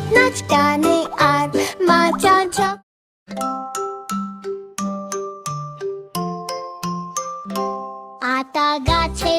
ঝপ নাচ গানে আর মাচা ঝপ আতা গাছে